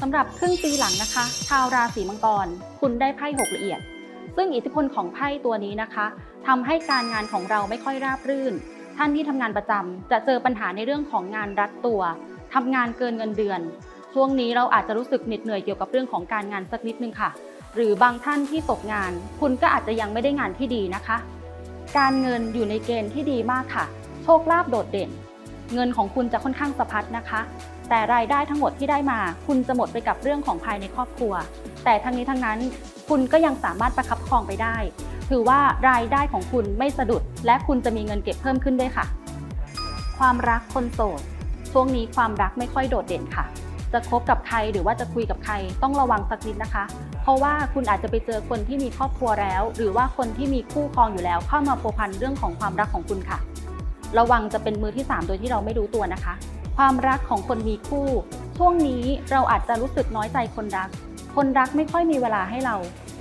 สำหรับครึ่งปีหลังนะคะ ชาวราศีมังกร คุณได้ไพ่หกละเอียด ซึ่งอิทธิพลของไพ่ตัวนี้นะคะทำให้การงานของเราไม่ค่อยราบรื่น ท่านที่ทำงานประจำจะเจอปัญหาในเรื่องของงานรัดตัวทำงานเกินเงินเดือน ช่วงนี้เราอาจจะรู้สึกเหน็ดเหนื่อยเกี่ยวกับเรื่องของการงานสักนิดนึงค่ะ หรือบางท่านที่ตกงาน คุณก็อาจจะยังไม่ได้งานที่ดีนะคะ การเงินอยู่ในเกณฑ์ที่ดีมากค่ะ โชคลาภโดดเด่น เงินของคุณจะค่อนข้างสะพัดนะคะ แต่รายได้ทั้งหมดที่ได้มา คุณจะหมดไปกับเรื่องของภายในครอบครัว แต่ทั้งนี้ทั้งนั้นคุณก็ยังสามารถประคับครองไปได้ ถือว่ารายได้ของคุณไม่สะดุด และคุณจะมีเงินเก็บเพิ่มขึ้นด้วยค่ะ ความรักคนโสด ช่วงนี้ความรักไม่ค่อยโดดเด่นค่ะ จะคบกับใครหรือว่าจะคุยกับใครต้องระวังสักนิดนะคะ เพราะว่าคุณอาจจะไปเจอคนที่มีครอบครัวแล้ว หรือว่าคนที่มีคู่ครองอยู่แล้วเข้ามาพัวพันเรื่องของความรักของคุณค่ะ ระวังจะเป็นมือที่ 3 โดยที่เราไม่รู้ตัวนะคะ ความรักของคนมีคู่ ช่วงนี้เราอาจจะรู้สึกน้อยใจคนรัก คนรักไม่ค่อยมีเวลาให้เรา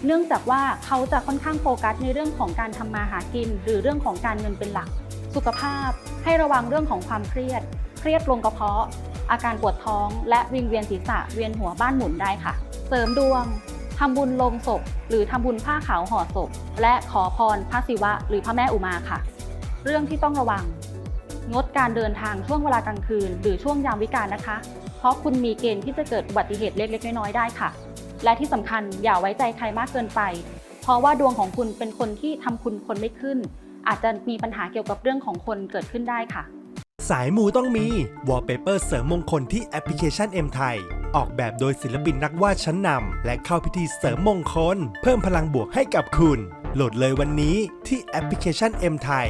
เนื่องจากว่าเขาจะค่อนข้างโฟกัสในเรื่องของการทำมาหากิน หรือเรื่องของการเงินเป็นหลัก สุขภาพ ให้ระวังเรื่องของความเครียด เครียดลงกระเพาะ อาการปวดท้อง และวิงเวียนศีรษะเวียนหัวบ้านหมุนได้ค่ะ เสริมดวงทำบุญลงศพ หรือทำบุญผ้าขาวห่อศพ และขอพรพระศิวะ หรือพระแม่อุมาค่ะ เรื่องที่ต้องระวัง งดการเดินทางช่วงเวลากลางคืน หรือช่วงยามวิกาลนะคะ เพราะคุณมีเกณฑ์ที่จะเกิดอุบัติเหตุเล็กๆน้อยๆได้ค่ะ และที่สำคัญอย่าไว้ใจใครมากเกินไป เพราะว่าดวงของคุณเป็นคนที่ทำคุณคนไม่ขึ้น อาจจะมีปัญหาเกี่ยวกับเรื่องของคนเกิดขึ้นได้ค่ะ สายมูต้องมีวอลเปเปอร์เสริมมงคลที่แอปพลิเคชัน M ไทยออกแบบโดยศิลปินนักวาดชั้นนำและเข้าพิธีเสริมมงคล เพิ่มพลังบวกให้กับคุณ โหลดเลยวันนี้ที่แอปพลิเคชัน M ไทย